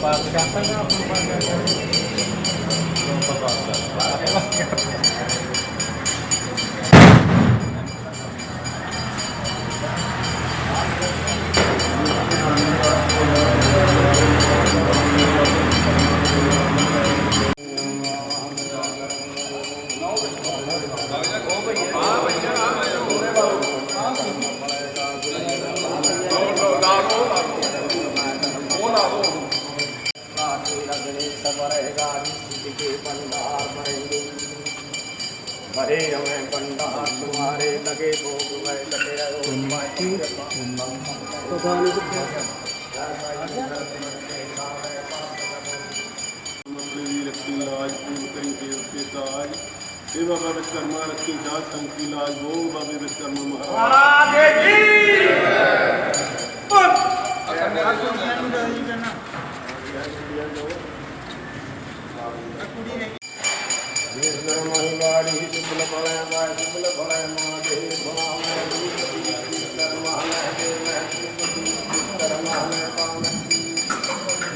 Pagkakasal na ako, pagkakasal. Pagkakasal. मरेगा किसी के बंदार मरेंगे मरे हमें बंदार तुम्हारे लगे भोग में लगे लक्ष्मी लाज पूर्ण करी देव के ताज हे बाबा विश्वकर्मा लक्ष्मी जात संघ की लाज वो बाबे विश्वकर्मा महाराज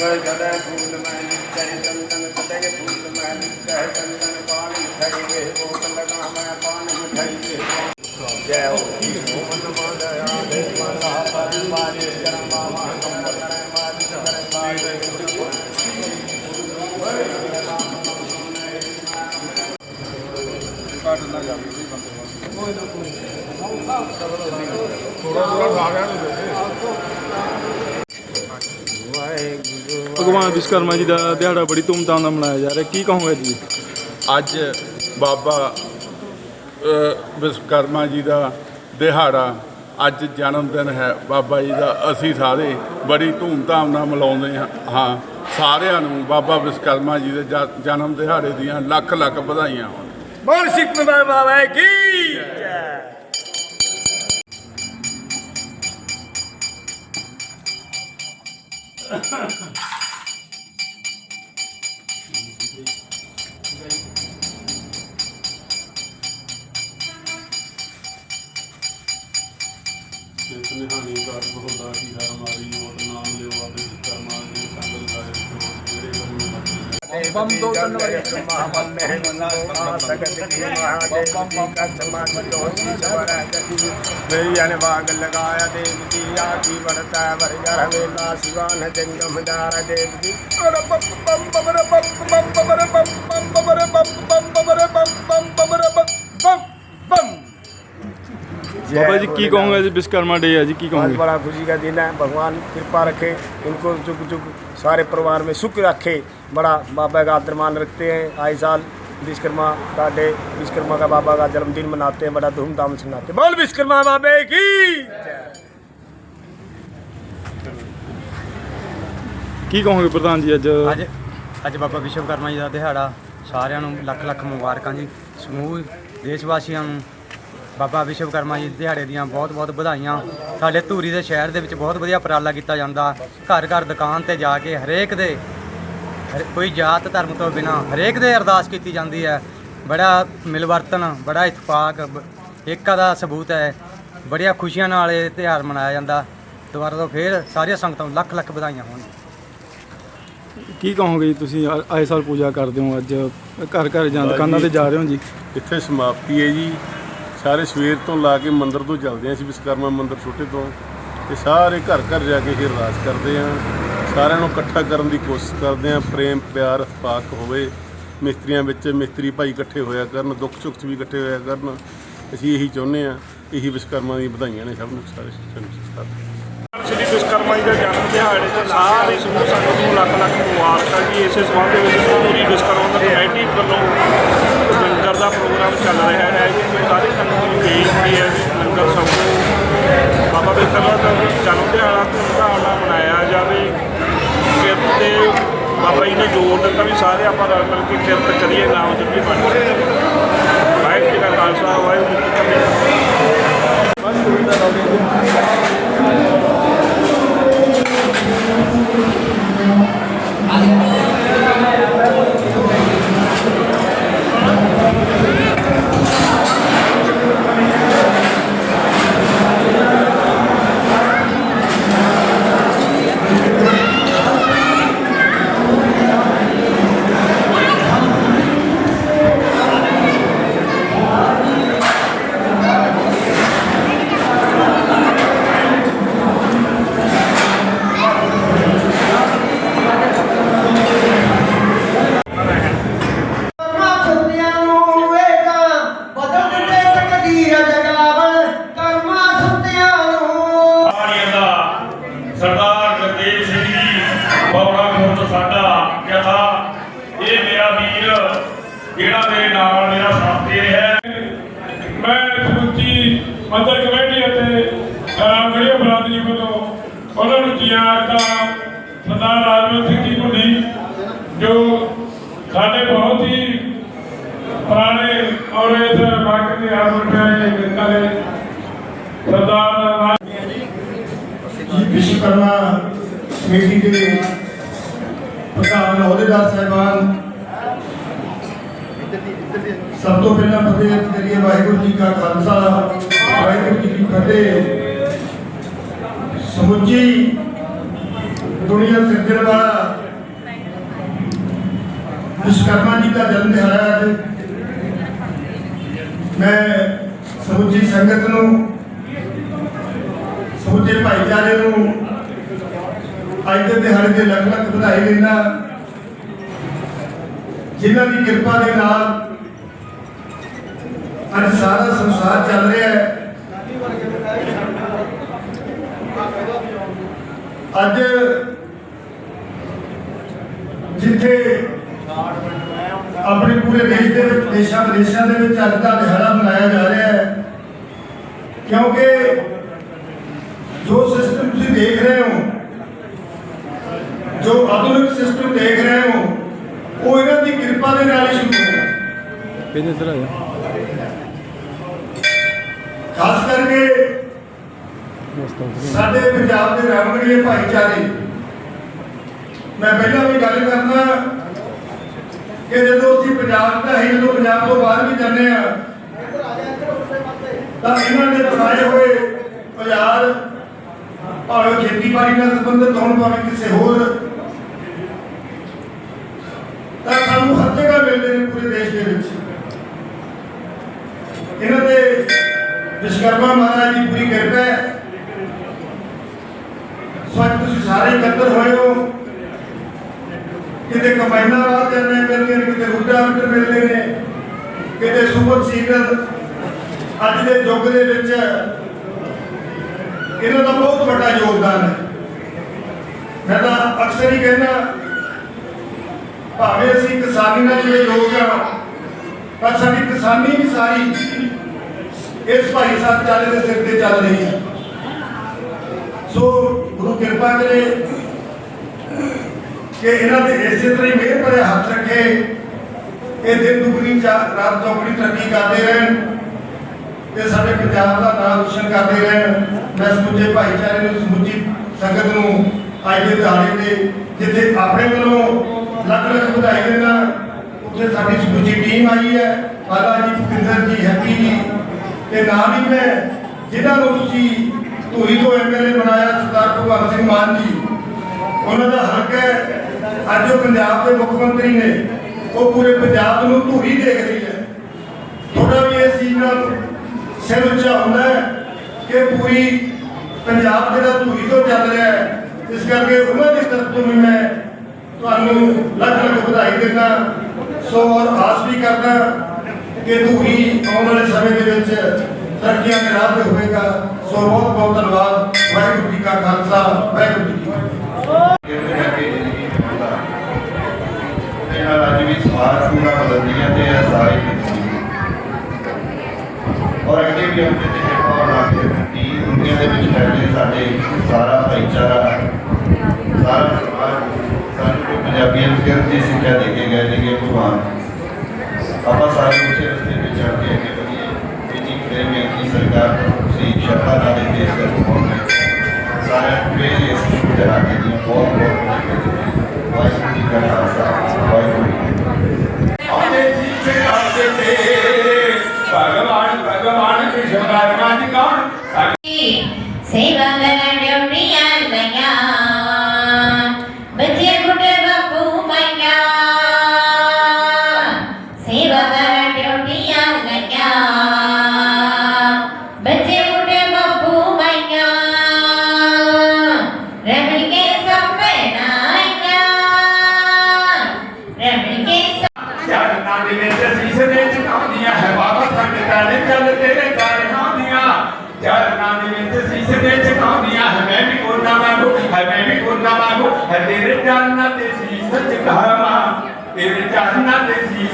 ਗਗਨ ਫੂਲ ਮੈਂ ਨਿਕਰੇ ਚੰਦਨ ਕਟੇ ਫੂਲ ਮੈਂ ਨਿਕਰੇ ਚੰਦਨ ਪਾਣ ਮਿਠਾਈ ਵੇ ਕੋਟ ਲਗਾ ਮੈਂ ਪਾਣ ਮਿਠਾਈ ਵੇ ਜੈ ਹੋ ਮਨ ਮਨ ਦਇਆ ਦੇ ਮਨ ਪਰਿਵਾਰੇ ਕਰਮਾ ਮਾ ਥੋੜਾ ਭਗਵਾਨ ਵਿਸ਼ਵਕਰਮਾ ਜੀ ਦਾ ਦਿਹਾੜਾ ਬੜੀ ਧੂਮਧਾਮ ਨਾਲ ਮਨਾਇਆ ਜਾ ਰਿਹਾ। ਕੀ ਕਹੋਗੇ ਜੀ? ਅੱਜ ਬਾਬਾ ਅ, ਵਿਸ਼ਵਕਰਮਾ ਜੀ ਦਾ ਦਿਹਾੜਾ ਅੱਜ ਜਨਮ ਦਿਨ ਹੈ। ਬਾਬਾ ਜੀ ਦਾ ਅਸੀਂ ਸਾਰੇ ਬੜੀ ਧੂਮਧਾਮ ਨਾਲ ਮਨਾਉਂਦੇ ਹਾਂ। ਹਾਂ ਸਾਰਿਆਂ ਨੂੰ ਬਾਬਾ ਵਿਸ਼ਵਕਰਮਾ ਜੀ ਦੇ ਜਨਮ ਦਿਹਾੜੇ ਦੀਆਂ ਲੱਖ ਲੱਖ ਵਧਾਈਆਂ ਹੋਣ। ਬੋਲ ਸਿੱਖ ਬਾਬਾ ਕੀ Yeah. जोशी सवर मेरी अन बाग लगाया देव की आकी बढ़ता है वर घर वेला शिवान जंगम दार देव जी ਬਾਬਾ ਜੀ ਕੀ ਕਹੋਗੇ ਜੀ ਵਿਸ਼ਵਕਰਮਾ ਡੇ ਹੈ ਜੀ ਕੀ आज ਕਹੋਗੇ बड़ा खुशी का दिन है भगवान कृपा रखे इनको जुग जुग सारे परिवार में सुख रखे बड़ा बाबा का आदर मान रखते हैं आए साल विश्वकर्मा का डे विश्वकर्मा का बाबा का जन्मदिन मनाते हैं बड़ा धूमधाम से मनाते हैं बोल विश्वकर्मा बाबे की ਕੀ ਕਹੋਗੇ ਪ੍ਰਧਾਨ ਜੀ ਅੱਜ ਅੱਜ ਅੱਜ ਬਾਬਾ ਵਿਸ਼ਵਕਰਮਾ ਜੀ ਦਾ ਦਿਹਾੜਾ ਸਾਰਿਆਂ ਨੂੰ ਲੱਖ ਲੱਖ ਮੁਬਾਰਕਾਂ ਜੀ ਸਮੂਹ ਦੇਸ਼ ਵਾਸੀਆਂ ਨੂੰ ਬਾਬਾ ਵਿਸ਼ਵਕਰਮਾ ਜੀ ਦਿਹਾੜੇ ਦੀਆਂ ਬਹੁਤ ਬਹੁਤ ਵਧਾਈਆਂ। ਸਾਡੇ ਧੂਰੀ ਦੇ ਸ਼ਹਿਰ ਦੇ ਵਿੱਚ ਬਹੁਤ ਵਧੀਆ ਉਪਰਾਲਾ ਕੀਤਾ ਜਾਂਦਾ। ਘਰ ਘਰ ਦੁਕਾਨ ਤੇ ਜਾ ਕੇ ਹਰੇਕ ਦੇ ਕੋਈ ਜਾਤ ਧਰਮ ਤੋਂ ਬਿਨਾ ਹਰੇਕ ਦੇ ਅਰਦਾਸ ਕੀਤੀ ਜਾਂਦੀ ਹੈ। ਬੜਾ ਮਿਲਵਰਤਨ ਬੜਾ ਇਤਫਾਕ ਏਕਤਾ ਦਾ ਸਬੂਤ ਹੈ। ਬੜੀਆਂ ਖੁਸ਼ੀਆਂ ਨਾਲ ਇਹ ਤਿਉਹਾਰ ਮਨਾਇਆ ਜਾਂਦਾ। ਦੁਬਾਰਾ ਤੋਂ ਫੇਰ ਸਾਰੀਆਂ ਸੰਗਤਾਂ ਨੂੰ ਲੱਖ ਲੱਖ ਵਧਾਈਆਂ ਹੋਣ। ਕੀ ਕਹੋਗੇ ਜੀ ਤੁਸੀਂ? ਆਏ ਸਾਲ ਪੂਜਾ ਕਰਦੇ ਹੋ ਅੱਜ। ਘਰ ਘਰ ਜਾਂ ਦੁਕਾਨਾਂ ਤੇ ਜਾ ਰਹੇ ਹੋ ਜੀ? ਇੱਥੇ ਸਮਾਪਤੀ ਹੈ ਜੀ। ਸਾਰੇ ਸਵੇਰ ਤੋਂ ਲਾ ਕੇ ਮੰਦਿਰ ਤੋਂ ਚੱਲਦੇ ਹਾਂ ਅਸੀਂ ਵਿਸ਼ਵਕਰਮਾ ਮੰਦਿਰ ਛੋਟੇ ਤੋਂ। ਤੇ ਸਾਰੇ ਘਰ ਘਰ ਜਾ ਕੇ ਹੀ ਅਰਦਾਸ ਕਰਦੇ ਹਾਂ ਸਾਰਿਆਂ ਨੂੰ ਇਕੱਠਾ ਕਰਨ ਦੀ ਕੋਸ਼ਿਸ਼ ਕਰਦੇ ਹਾਂ ਪ੍ਰੇਮ, ਪਿਆਰ, ਪਾਕ ਹੋਵੇ। ਮਿਸਤਰੀਆਂ ਵਿੱਚ ਮਿਸਤਰੀ ਭਾਈ ਇਕੱਠੇ ਹੋਇਆ ਕਰਨ, ਦੁੱਖ ਸੁੱਖ 'ਚ ਵੀ ਇਕੱਠੇ ਹੋਇਆ ਕਰਨ। ਅਸੀਂ ਇਹੀ ਚਾਹੁੰਦੇ ਹਾਂ ਇਹੀ ਵਿਸ਼ਵਕਰਮਾ ਦੀਆਂ ਵਧਾਈਆਂ ਨੇ ਸਭ ਨੂੰ, ਸਾਰੇ ਸੰਗਤ ਸ਼੍ਰੀ ਵਿਸ਼ਵਕਰਮਾ ਜੀ ਦਾ ਜਨਮ ਦਿਹਾੜੇ ਤੇ ਸਾਰੇ ਸਮੂਹ ਸੰਗਤ ਨੂੰ ਲੱਖ ਲੱਖ ਮੁਬਾਰਕਾਂ ਜੀ। ਇਸੇ ਸੰਬੰਧ ਵਿੱਚ ਪੂਰੀ ਵਿਸ਼ਵਕਰਮਾ ਕਮੇਟੀ ਵੱਲੋਂ ਪ੍ਰੋਗਰਾਮ ਚੱਲ ਰਿਹਾ ਹੈ ਜੀ ਸਾਰੇ ਸਾਰੀ ਸੰਗਤ ਨੂੰ ਬੇਨਤੀ ਹੈ ਵੀ ਲੰਗਰ ਸਭੂ ਬਾਬਾ ਵਿਸ਼ਵਕਰਮਾ ਦਾ ਜਨਮ ਦਿਹਾੜਾ ਧੂਮਧਾਮ ਨਾਲ ਮਨਾਇਆ ਜਾਵੇ। ਕਿਰਤ ਤੇ ਬਾਬਾ ਜੀ ਨੇ ਜ਼ੋਰ ਦਿੱਤਾ ਵੀ ਸਾਰੇ ਆਪਾਂ ਰਲ ਮਿਲ ਕੇ ਕਿਰਤ ਕਰੀਏ ਨਾਮ ਜਪੀ ਬਣ ਸਕੇ ਵਾਹਿਗੁਰੂ ਜੀ ਕਾ ਖਾਲਸਾ, ਵਾਹਿਗੁਰੂ ਜੀ ਕੀ ਫਤਿਹ। ਕਰਮਾਂ ਵਕਤ ਦੇ ਸਰਦਾਰ ਵਿਸ਼ਵਕਰਮਾ ਕਮੇਟੀ ਦੇ ਪ੍ਰਧਾਨ ਅਹੁਦੇਦਾਰ ਸਾਹਿਬਾਨ ਸਭ ਤੋਂ ਪਹਿਲਾਂ ਫਤਿਹ ਕਰੀਏ ਵਾਹਿਗੁਰੂ ਜੀ ਕਾ ਖਾਲਸਾ ਵਾਹਿਗੁਰੂ ਜੀ ਕੀ ਫਤਿਹ ਸਮੁੱਚੀ ਦੁਨੀਆ ਸਿਰਜਣ ਵਾਲਾ ਵਿਸ਼ਵਕਰਮਾ ਜੀ ਦਾ ਜਨਮ ਦਿਹਾੜਾ ਅੱਜ ਮੈਂ ਸਮੁੱਚੀ ਸੰਗਤ ਨੂੰ ਸਮੁੱਚੇ ਭਾਈਚਾਰੇ ਨੂੰ ਅੱਜ ਦੇ ਦਿਹਾੜੇ ਦੇ ਲੱਖ ਲੱਖ ਵਧਾਈ ਦਿੰਦਾ। ਜਿਨ੍ਹਾਂ ਦੀ ਕਿਰਪਾ ਦੇ ਨਾਲ ਅੱਜ ਸਾਰਾ ਸੰਸਾਰ ਚੱਲ ਰਿਹਾ ਹੈ। ਅੱਜ ਜਿੱਥੇ ਆਪਣੇ ਪੂਰੇ ਦੇਸ਼ ਦੇ ਵਿੱਚ ਦੇਸ਼ਾਂ ਵਿਦੇਸ਼ਾਂ ਦੇ ਵਿੱਚ ਅੱਜ ਦਾ ਦਿਹਾੜਾ ਮਨਾਇਆ ਜਾ ਰਿਹਾ ਹੈ। ਕਿਉਂਕਿ ਜੋ ਸਿਸਟਮ ਤੁਸੀਂ ਦੇਖ ਰਹੇ ਹੋ ਜੋ ਆਧੁਨਿਕ ਸਿਸਟਮ ਦੇਖ ਰਹੇ ਹੋ ਉਹ ਇਹਨਾਂ ਦੀ ਕਿਰਪਾ ਦੇ ਨਾਲ ਹੀ ਸ਼ੁਰੂ ਹੋਇਆ ਇੱਧਰ ਜਾ ਖਾਸ ਕਰਕੇ। ਸਾਡੇ ਪੰਜਾਬ ਦੇ ਰਾਮਗੜੀਏ ਭਾਈਚਾਰੇ। ਮੈਂ ਪਹਿਲਾਂ ਵੀ ਗੱਲ ਕਰਨਾ ਕਿ ਜਦੋਂ ਅਸੀਂ ਪੰਜਾਬ ਦਾ ਹੀ, ਜਦੋਂ ਪੰਜਾਬ ਤੋਂ ਬਾਹਰ ਵੀ ਜਾਂਦੇ ਆ ਤਾਂ ਇਹਨਾਂ ਦੇ ਬਣਾਏ ਹੋਏ ਬਾਜ਼ਾਰ, ਭਾਵੇਂ ਖੇਤੀਬਾੜੀ ਨਾਲ ਸੰਬੰਧਿਤ ਹੋਣ, ਭਾਵੇਂ ਕਿਸੇ ਹੋਰ। ਤਾਂ ਸਾਨੂੰ ਹਰ ਜਗ੍ਹਾ ਮਿਲਦੇ ਨੇ ਪੂਰੇ ਦੇਸ਼ ਦੇ ਵਿੱਚ। ਇਹਨਾਂ ਦੇ ਵਿਸ਼ਵਕਰਮਾ ਮਹਾਰਾਜ ਦੀ ਪੂਰੀ ਕਿਰਪਾ ਹੈ। ਸੋ ਤੁਸੀਂ ਸਾਰੇ ਇਕੱਤਰ ਹੋਏ ਹੋ। ਕਿਤੇ ਕੰਬਾਈਨਾਂ ਬਾਹਰ ਜਾਂਦੇ ਮਿਲਦੇ ਨੇ ਕਿਤੇ ਰੂਟਾਵੀਟਰ ਮਿਲਦੇ ਨੇ, ਕਿਤੇ ਸੁਪਰ ਸੀਡਰ ਅੱਜ ਦੇ ਯੁੱਗ ਦੇ ਵਿੱਚ ਇਹਨਾਂ ਦਾ ਬਹੁਤ ਵੱਡਾ ਯੋਗਦਾਨ ਹੈ। ਮੈਂ ਤਾਂ ਅਕਸਰ ਹੀ ਕਹਿੰਦਾ, ਭਾਵੇਂ ਅਸੀਂ ਕਿਸਾਨੀ ਨਾਲ ਜੁੜੇ ਲੋਕ ਹਾਂ ਪਰ ਸਾਡੀ ਕਿਸਾਨੀ ਵੀ ਸਾਰੀ ਇਸ ਭਾਈ ਸਾਹਿਬ ਚਾਲੇ ਦੇ ਸਿਰ ਤੇ ਚੱਲ ਰਹੀ ਹੈ। ਸੋ ਗੁਰੂ ਕਿਰਪਾ ਕਰੇ ਕਿ ਇਹਨਾਂ ਦੇ ਇਸੇ ਤਰ੍ਹਾਂ ਹੀ ਮਿਹਰ ਭਰੇ ਹੱਥ ਰੱਖੇ। ਇਹ ਦਿਨ ਦੁਗਣੀ ਰਾਤ ਚੌਗਣੀ ਤਰੱਕੀ ਕਰਦੇ ਰਹਿਣ ਤੇ ਸਾਡੇ ਪੰਜਾਬ ਦਾ ਨਾਮ ਰੋਸ਼ਨ ਕਰਦੇ ਰਹਿਣ। ਮੈਂ ਸਮੁੱਚੇ ਭਾਈਚਾਰੇ ਨੂੰ, ਸਮੁੱਚੀ ਸੰਗਤ ਨੂੰ ਅੱਜ ਦੇ ਦਿਹਾੜੇ ਤੇ ਜਿੱਥੇ ਆਪਣੇ ਵੱਲੋਂ ਲੱਖ ਲੱਖ ਵਧਾਈ ਦਿੰਦਾ, ਉੱਥੇ ਸਾਡੀ ਸਮੁੱਚੀ ਟੀਮ ਆਈ ਹੈ। ਬਾਲਾ ਜੀ ਭੁਪਿੰਦਰ ਜੀ, ਹੈਪੀ ਜੀ ਤੇ ਨਾਲ ਹੀ ਮੈਂ, ਜਿਨ੍ਹਾਂ ਨੂੰ ਤੁਸੀਂ ਧੂਰੀ ਤੋਂ ਐਮਐਲਏ ਬਣਾਇਆ ਸਰਦਾਰ ਭਗਵੰਤ ਸਿੰਘ ਮਾਨ ਜੀ, ਉਹਨਾਂ ਦਾ ਹੱਕ ਹੈ। ਅੱਜ ਉਹ ਪੰਜਾਬ ਦੇ ਮੁੱਖ ਮੰਤਰੀ ਨੇ, ਉਹ ਪੂਰੇ ਪੰਜਾਬ ਨੂੰ ਧੂਰੀ ਦੇਖ ਰਹੀ ਹੈ। ਥੋੜਾ ਵੀ ਇਸ ਚੀਜ਼ ਨਾਲ ਸਿਰ ਉੱਚਾ ਹੁੰਦਾ ਹੈ ਕਿ ਪੂਰੀ ਪੰਜਾਬ ਜਿਹੜਾ ਧੂਰੀ ਤੋਂ ਚੱਲ ਰਿਹਾ ਹੈ, ਇਸ ਕਰਕੇ ਉਹਨਾਂ ਦੀ ਤਰਫ ਤੋਂ ਵੀ ਮੈਂ ਤੁਹਾਨੂੰ ਲੱਖ ਲੱਖ ਵਧਾਈ ਦਿੰਦਾ, ਸੋ ਔਰ ਆਸ ਵੀ ਕਰਦਾ ਕਿ ਧੂਰੀ ਆਉਣ ਵਾਲੇ ਸਮੇਂ ਦੇ ਵਿੱਚ ਤਰੱਕੀਆਂ ਦੇ ਰਾਹ ਤੇ ਹੋਵੇਗਾ। ਸੋ ਬਹੁਤ ਬਹੁਤ ਧੰਨਵਾਦ। ਵਾਹਿਗੁਰੂ ਜੀ ਕਾ ਖਾਲਸਾ, ਵਾਹਿਗੁਰੂ ਜੀ ਕੀ ਫਤਿਹ। ਅੱਜ ਵੀ ਸਮਾਜ ਪੂਰਾ ਬਦਲਦੀਆਂ ਤੇ ਅਸਾਈ ਔਰ ਅੱਗੇ ਵੀ ਆਪਣੇ ਤੇ ਕਿਰਪਾ ਬਣਾ ਕੇ ਰੱਖੀ ਦੁਨੀਆ ਦੇ ਵਿੱਚ ਰਹਿੰਦੇ ਸਾਡੇ ਸਾਰਾ ਭਾਈਚਾਰਾ ਸਾਰਾ ਸਮਾਜ ਸਾਨੂੰ ਜੋ ਪੰਜਾਬੀਆਂ ਨੂੰ ਕਿਰਤ ਦੀ ਸਿੱਖਿਆ ਦੇ ਕੇ ਗਏ ਨੇ ਭਗਵਾਨ ਆਪਾਂ ਸਾਰੇ ਉਸੇ ਰਸਤੇ ਤੇ ਚੱਲ ਕੇ ਅੱਗੇ ਵਧੀਏ ਇੰਨੀ ਫਿਰ ਬੇਨਤੀ ਸਰਕਾਰ ਤੋਂ ਤੁਸੀਂ ਸ਼ਰਧਾ ਨਾਲ ਦੇ ਦੇਸ਼ ਤੱਕ ਪਹੁੰਚੇ ਸਾਰਿਆਂ ਨੂੰ ਵੀ ਇਸ ਸ਼ੁਭ ਦਿਹਾੜੇ ਦੀਆਂ ਬਹੁਤ ਬਹੁਤ ਵਧਾਈਆਂ ਵਾਹਿਗੁਰੂ ਜੀ ਕਾ ਖਾਲਸਾ ਵਾਹਿਗੁਰੂ ਭਗਵਾਨ ਕ੍ਰਿਸ਼ਨ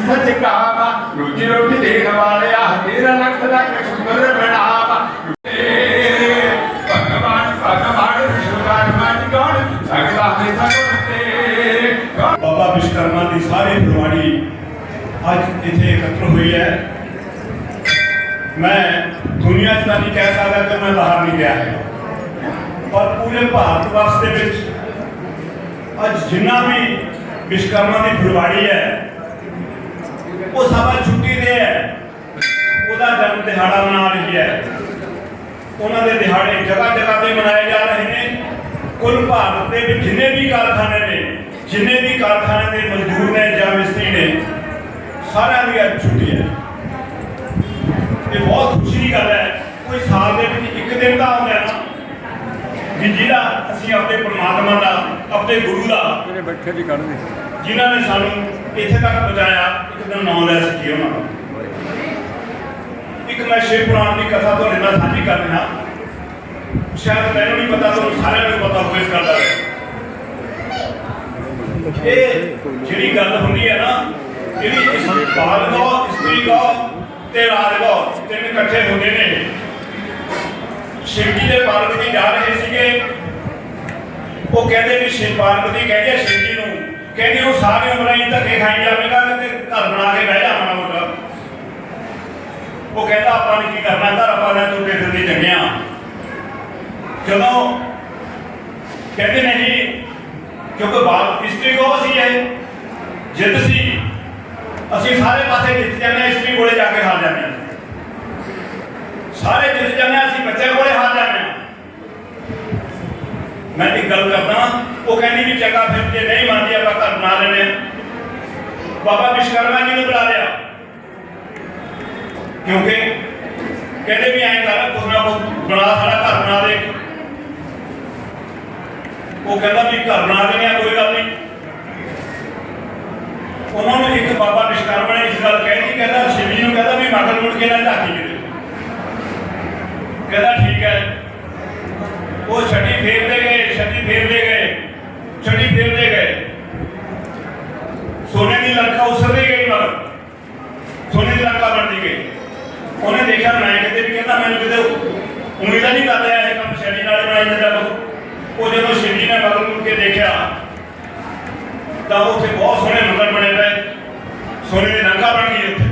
ਤੇ ਸੀਸ ਰੋਜੀ ਰੋਟੀ ਦੇਣ ਵਾਲਿਆ, ਤੇਰਾ ਲੱਖ ਲੱਖ ਸ਼ੁਕਰ ਬਣਾਵਾ। ਭਗਵਾਨ ਭਗਵਾਨ ਵਿਸ਼ਵਕਾਰ ਮਾਨ ਗੋਣ ਅਗਲਾ ਹੈ ਸਗੁਣ ਬਾਬਾ ਵਿਸ਼ਕਰਮਾ ਦੀ ਸਾਰੀ ਫਰਵਾੜੀ ਅੱਜ ਇੱਥੇ ਇਕੱਤਰ ਹੋਈ ਹੈ। ਮੈਂ ਦੁਨੀਆ 'ਚ ਤਾਂ ਨਹੀਂ ਕਹਿ ਸਕਦਾ ਕਿ ਮੈਂ ਬਾਹਰ ਨਹੀਂ ਗਿਆ ਹੈ ਪਰ ਪੂਰੇ ਭਾਰਤ ਵਰਸ਼ ਦੇ ਵਿੱਚ ਅੱਜ ਜਿੰਨਾ ਵੀ ਵਿਸ਼ਕਰਮਾ ਦੀ ਫਰਵਾੜੀ ਹੈ ਉਹ ਸਭਾ ਛੁੱਟੀ ਦੇ ਹੈ। ਉਹਦਾ ਜਨਮ ਦਿਹਾੜਾ ਮਨਾ ਰਹੀ ਹੈ। ਉਹਨਾਂ ਦੇ ਦਿਹਾੜੇ ਜਗ੍ਹਾ ਜਗ੍ਹਾ ਤੇ ਮਨਾਏ ਜਾ ਰਹੇ ਨੇ। ਕੁੱਲ ਭਾਰਤ ਦੇ ਵਿੱਚ ਜਿੰਨੇ ਵੀ ਕਾਰਖਾਨੇ ਨੇ, ਜਿੰਨੇ ਵੀ ਕਾਰਖਾਨੇ ਦੇ ਮਜ਼ਦੂਰ ਨੇ ਜਾਂ ਮਿਸਤਰੀ ਨੇ, ਸਾਰਿਆਂ ਦੀ ਅੱਜ ਛੁੱਟੀ ਹੈ। ਇਹ ਬਹੁਤ ਖੁਸ਼ੀ ਦੀ ਗੱਲ ਹੈ। ਕੋਈ ਸਾਲ ਦੇ ਵਿੱਚ ਇੱਕ ਦਿਨ ਦਾ ਆਉਂਦਾ ਨਾ ਕਿ ਜਿਹੜਾ ਅਸੀਂ ਆਪਣੇ ਪਰਮਾਤਮਾ ਦਾ, ਆਪਣੇ ਗੁਰੂ ਦਾ ਜਿਹੜੇ ਬੈਠੇ ਵੀ ਕੱਢਦੇ ਜਿਨ੍ਹਾਂ ਨੇ ਸਾਨੂੰ ਇੱਥੇ ਤੱਕ ਪਹੁੰਚਾਇਆ, ਇੱਕ ਦਿਨ ਨਾਮ ਲੈ ਸਕੀਏ ਉਹਨਾਂ ਦਾ ਇੱਕ ਮੈਂ ਸ਼ਿਵ ਪੁਰਾਣ ਦੀ ਕਥਾ ਤੁਹਾਡੇ ਨਾਲ ਸਾਂਝੀ ਕਰ ਰਿਹਾ। ਸ਼ਾਇਦ ਮੈਨੂੰ ਨਹੀਂ ਪਤਾ, ਤੁਹਾਨੂੰ ਸਾਰਿਆਂ ਨੂੰ ਪਤਾ ਹੋਵੇ ਇਸ ਗੱਲ ਦਾ। ਇਹ ਜਿਹੜੀ ਗੱਲ ਹੁੰਦੀ ਹੈ ਨਾ, ਜਿਹੜੀ ਇਸ ਬਾਲਗੋ ਇਸਤਰੀ ਕੋ ਤੇ ਰਾਜ ਰਾਜਗੋ ਤਿੰਨ ਇਕੱਠੇ ਹੁੰਦੇ ਨੇ। ਸ਼ਿਵਜੀ ਦੇ ਪਾਰਵਤੀ ਜਾ ਰਹੇ ਸੀਗੇ। ਉਹ ਕਹਿੰਦੇ ਵੀ ਸ਼ਿਵ ਪਾਰਵਤੀ ਕਹਿੰਦੇ ਸ਼ਿਵਜੀ ਕਹਿੰਦੇ ਉਹ ਸਾਰੀ ਉਮਰਾਂ ਹੀ ਧੱਕੇ ਖਾਈ ਜਾਵੇਗਾ ਤੇ ਘਰ ਬਣਾ ਕੇ ਬਹਿ ਜਾ ਮੋਟਾ ਉਹ ਕਹਿੰਦਾ ਆਪਾਂ ਨੇ ਕੀ ਕਰਨਾ ਘਰ ਆਪਾਂ ਨੇ ਤੁਰੇ ਫਿਰਦੇ ਚੰਗਿਆ ਜਦੋਂ ਕਹਿੰਦੇ ਨਹੀਂ ਕਿਉਂਕਿ ਬਾਲ ਇਸਤਰੀ ਕੋ ਸੀ ਇਹ ਜਿੱਦ ਸੀ ਅਸੀਂ ਸਾਰੇ ਪਾਸੇ ਜਿੱਤ ਜਾਂਦੇ ਹਾਂ, ਹਿਸਟਰੀ ਕੋਲੇ ਜਾ ਕੇ ਹਾਰ ਜਾਂਦੇ ਹਾਂ। ਸਾਰੇ ਜਿੱਤ ਜਾਂਦੇ ਹਾਂ, ਅਸੀਂ ਬੱਚੇ ਕੋਲੇ ਹਾਰ ਜਾਂਦੇ ਹਾਂ। ਮੈਂ ਇੱਕ ਗੱਲ ਕਰਦਾ ਉਹ ਕਹਿੰਦੀ ਵੀ ਚੰਗਾ ਫਿਰ ਜੇ ਨਹੀਂ ਮੰਨਦੀ ਆਪਾਂ ਘਰ ਬਣਾ ਲੈਂਦੇ ਬਾਬਾ ਵਿਸ਼ਵਕਰਮਾ ਜੀ ਨੂੰ ਬੁਲਾ ਲਿਆ। ਕਿਉਂਕਿ ਕਹਿੰਦੇ ਵੀ ਐਂ ਕਰ, ਕੁਛ ਨਾ ਕੁਛ ਬਣਾ, ਸਾਡਾ ਘਰ ਬਣਾ ਦੇ। ਉਹ ਕਹਿੰਦਾ ਵੀ ਘਰ ਬਣਾ ਦੇਣੇ ਆ ਕੋਈ ਗੱਲ ਨਹੀਂ। ਉਹਨਾਂ ਨੂੰ ਇੱਕ ਬਾਬਾ ਵਿਸ਼ਵਕਰਮਾ ਨੇ ਇਸ ਗੱਲ ਕਹਿਤੀ ਕਹਿੰਦਾ ਸ਼ਿਵ ਜੀ ਨੂੰ ਕਹਿੰਦਾ ਵੀ ਮਗਰ ਮੁੜ ਕੇ ਨਾ ਝਾਕੀ ਕਿਤੇ ਕਹਿੰਦਾ ਠੀਕ ਹੈ। ਉਹ ਛੱਡੀ ਫੇਰਦੇ ਗਏ, ਛੱਡੀ ਫੇਰਦੇ ਗਏ। ਛੱਡੀ ਫੇਰਦੇ ਗਏ। ਸੋਨੇ ਦੀ ਲੜਕਾ ਉਸਰਦੀ ਗਈ ਮਗਰ। ਸੋਨੇ ਦੀ ਲੜਕਾ ਬਣਦੀ ਗਈ ਉਹਨੇ ਦੇਖਿਆ ਮੈਂ ਕਿਤੇ ਵੀ ਕਹਿੰਦਾ, ਮੈਨੂੰ ਕਿਤੇ ਉਮੀਦ ਨਹੀਂ ਕਰ ਰਿਹਾ ਇਹ ਕੰਮ ਛੱਡੀ ਨਾਲ ਬਣਾਈ ਜਾਂਦਾ ਉਹ। ਜਦੋਂ ਸ਼ਿਵਜੀ ਨੇ ਮਗਰ ਮੁੜ ਕੇ ਦੇਖਿਆ, ਤਾਂ ਉੱਥੇ ਬਹੁਤ ਸੋਹਣੇ ਮੰਦਰ ਬਣੇ ਪਏ। ਸੋਨੇ ਦੀ ਲੰਕਾ ਬਣ ਗਈ ਉੱਥੇ।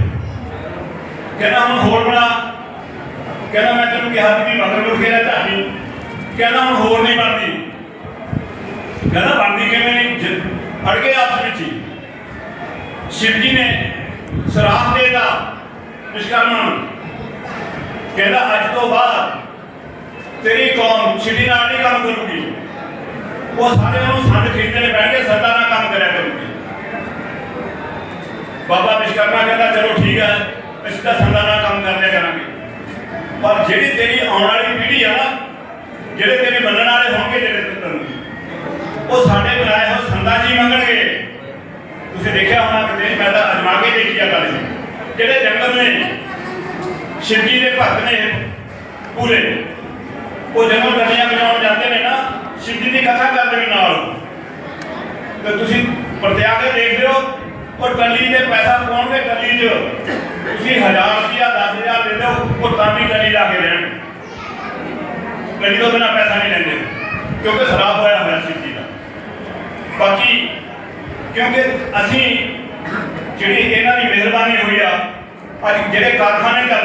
ਕਹਿੰਦਾ, ਹੁਣ ਹੋਰ ਬਣਾ। ਕਹਿੰਦਾ, ਮੈਂ ਤੈਨੂੰ ਕਿਹਾ ਸੀ ਵੀ ਮਗਰ ਮੁੜ ਕੇ ਨਾ ਝਾਕੀ ਕਹਿੰਦਾ, ਹੁਣ ਹੋਰ ਨਹੀਂ ਬਣਦੀ। ਕਹਿੰਦਾ ਬਣਦੀ ਕਿਵੇਂ ਨਹੀਂ? ਫੜ ਕੇ ਆਪਸ ਵਿੱਚ ਹੀ। ਸ਼ਿਵ ਜੀ ਨੇ ਸਰਾਪ ਦੇਦਾ ਵਿਸ਼ਕਰਮਾ ਨੂੰ। ਕਹਿੰਦਾ, ਅੱਜ ਤੋਂ ਬਾਅਦ ਤੇਰੀ ਕੌਮ ਛਿੜੀ ਨਾਲ ਨਹੀਂ ਕੰਮ ਕਰੂਗੀ। ਉਹ ਸਾਰੇ ਉਹਨੂੰ ਸੰਦ ਖਰੀਦਣੇ ਬਹਿ ਕੇ ਸੱਦਾ ਨਾਲ ਕੰਮ ਕਰਿਆ ਕਰੂਗੀ। ਬਾਬਾ ਵਿਸ਼ਕਰਮਾ ਕਹਿੰਦਾ, ਚਲੋ ਠੀਕ ਹੈ, ਅਸੀਂ ਤਾਂ ਸੰਦਾਂ ਨਾਲ ਕੰਮ ਕਰ ਲਿਆ ਕਰਾਂਗੇ। ਪਰ ਜਿਹੜੀ ਤੇਰੀ ਆਉਣ ਵਾਲੀ ਪੀੜ੍ਹੀ ਆ ਨਾ ਜਿਹੜੇ ਤੇਰੇ ਮੰਨਣ ਵਾਲੇ ਹੋਣਗੇ, ਜਿਹੜੇ ਤੈਨੂੰ ਉਹ ਸਾਡੇ ਬਣਾਏ ਹੋ ਸੰਦਾਂ ਜੀ ਮੰਗਣਗੇ। ਤੁਸੀਂ ਦੇਖਿਆ ਹੋਣਾ ਕਿਤੇ? ਮੈਂ ਤਾਂ ਅਜਮਾ ਕੇ ਦੇਖੀ ਆ ਗੱਲ ਜਿਹੜੇ ਜੰਗਲ ਨੇ, ਸ਼ਿਵਜੀ ਦੇ ਭਗਤ ਨੇ ਪੂਰੇ, ਉਹ ਜਦੋਂ ਗੱਡੀਆਂ ਵਜਾਉਣ ਜਾਂਦੇ ਨੇ ਨਾ ਸਿੱਧੀ ਦੀ ਕਥਾ ਕਰਦੇ ਨੇ ਨਾਲ। ਤੇ ਤੁਸੀਂ ਪ੍ਰਤਿਆ ਕੇ ਦੇਖ ਲਿਓ ਉਹ ਟੱਲੀ ਦੇ ਪੈਸਾ ਪਾਉਣਗੇ ਟੱਲੀ 'ਚ। ਤੁਸੀਂ 1000 ਰੁਪਿਆ 10000 ਦੇ ਦਿਓ, ਉਹ ਤਾਂ ਵੀ ਟੱਲੀ ਲਾ ਕੇ ਦੇਣ। ਗੱਡੀ ਤੋਂ ਬਿਨਾ ਪੈਸਾ ਨਹੀਂ ਲੈਂਦੇ, ਕਿਉਂਕਿ ਖਰਾਬ ਹੋਇਆ ਹੋਇਆ ਸਿੱਧੀ ਬਾਕੀ ਕਿਉਂਕਿ ਅਸੀਂ ਜਿਹੜੀ ਇਹਨਾਂ ਦੀ ਮਿਹਰਬਾਨੀ ਹੋਈ ਆ ਅੱਜ ਜਿਹੜੇ ਕਾਰਖਾਨੇ ਚੱਲ